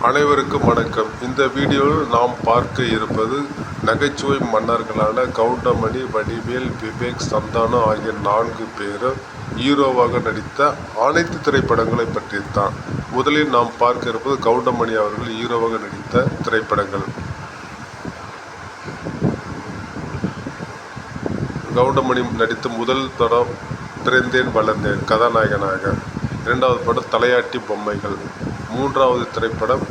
அனைவருக்கும் வணக்கம். இந்த வீடியோவில் நாம் பார்க்க இருப்பது நகைச்சுவை மன்னர்களான கவுண்டமணி வடிவேல் விவேக் சந்தானம் ஆகிய நான்கு பேரும் ஹீரோவாக நடித்த அனைத்து திரைப்படங்களை பற்றித்தான். முதலில் நாம் பார்க்க இருப்பது கவுண்டமணி அவர்கள் ஹீரோவாக நடித்த திரைப்படங்கள். கவுண்டமணி நடித்த முதல் படம் பிறந்தேன் வளர்ந்தேன் கதாநாயகனாக. இரண்டாவது படம் தலையாட்டி பொம்மைகள். மூன்றாவது திரைப்படம்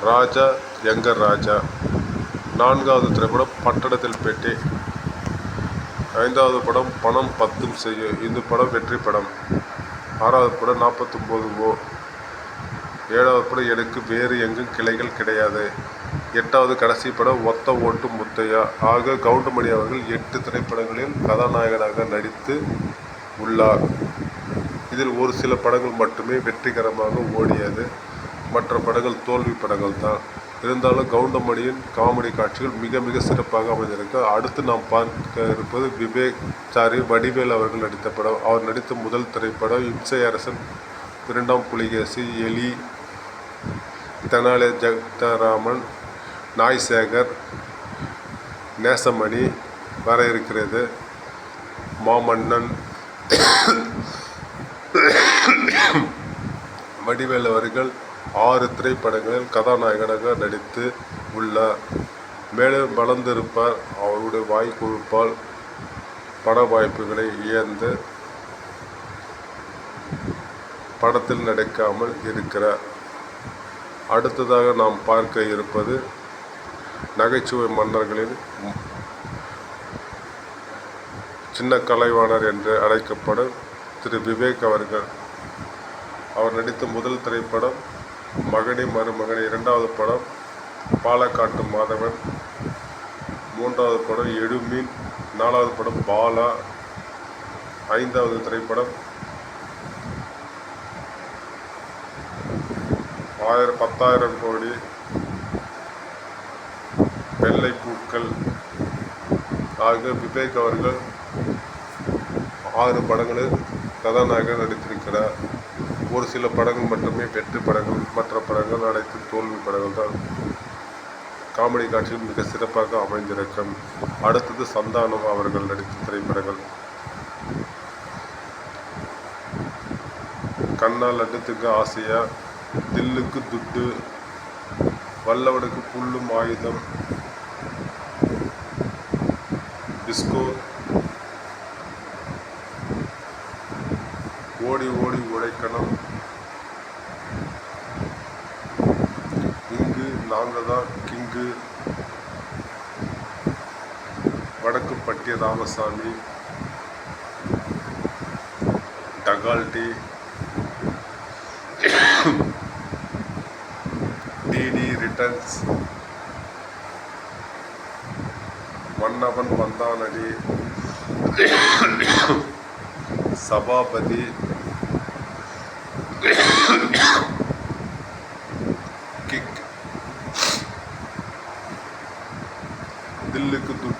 ராஜா எங்கர் ராஜா. நான்காவது திரைப்படம் பட்டடத்தில் பேட்டை. ஐந்தாவது படம் பணம் பத்தும் செய்யும் இந்த படம் வெற்றி படம். ஆறாவது படம் நாற்பத்தொம்போது ஓ. ஏழாவது படம் எனக்கு வேறு எங்கும் கிளைகள் கிடையாது. எட்டாவது கடைசி படம் ஒத்த ஓட்டு முத்தையா. ஆக கவுண்டமணி அவர்கள் எட்டு திரைப்படங்களில் கதாநாயகனாக நடித்து உள்ளார். இதில் ஒரு சில படங்கள் மட்டுமே வெற்றிகரமாக ஓடியது. மற்ற படங்கள் தோல்வி படங்கள் தான். இருந்தாலும் கவுண்டமணியின் காமெடி காட்சிகள் மிக மிக சிறப்பாக அமைந்திருக்கு. அடுத்து நாம் பார்க்க இருப்பது விவேக் சாரி வடிவேல் அவர்கள் நடித்த படம். அவர் நடித்த முதல் திரைப்படம் இம்சை அரசன் இரண்டாம் புலிகேசி எலி தெனாலி ஜெகதராமன் நாய் சேகர் நேசமணி வர இருக்கிறது. மாமன்னன் வடிவேல் அவர்கள் ஆறு திரைப்படங்களில் கதாநாயகனாக நடித்து உள்ளார். மேலும் வளர்ந்திருப்பார். அவருடைய வாய் கொழுப்பால் பட வாய்ப்புகளை இயந்து படத்தில் நடிக்காமல் இருக்கிறார். அடுத்ததாக நாம் பார்க்க இருப்பது நகைச்சுவை மன்னர்களின் சின்ன கலைவாணர் என்று அழைக்கப்படும் திரு விவேக் அவர்கள். அவர் நடித்த முதல் திரைப்படம் மகனே மருமகன் இரண்டாவது படம் பாலக்காட்டு மாதவன். மூன்றாவது படம் எடுமீன். நாலாவது படம் பாலா. ஐந்தாவது திரைப்படம் ஆயிரம் பத்தாயிரம் கோடி. வெள்ளை பூக்கள். ஆக விவேக் அவர்கள் ஆறு படங்களில் கதாநாயகன் நடித்திருக்கிறார். ஒரு சில படங்கள் மட்டுமே வெற்றி படங்கள் மற்ற படங்கள் அனைத்து தோல்வி படங்கள் தான். காமெடி காட்சியில் மிக சிறப்பாக அமைந்திருக்கும். அடுத்தது சந்தானம் அவர்கள் நடித்த திரைப்படங்கள். கண்ணால் அடித்துக்கு ஆசையா? தில்லுக்கு துட்டு வல்லவனுக்கு புல்லும் ஆயுதம் டிஸ்கோ ஓடி ஓடி உழைக்கணும் இங்கு நாங்கள் தான் கிங்கு வடக்குப்பட்டிய ராமசாமி டகால்டி டிடி ரிட்டர்ன்ஸ் மன்னவன் வந்தானடி சபாபதி தில்லுக்கு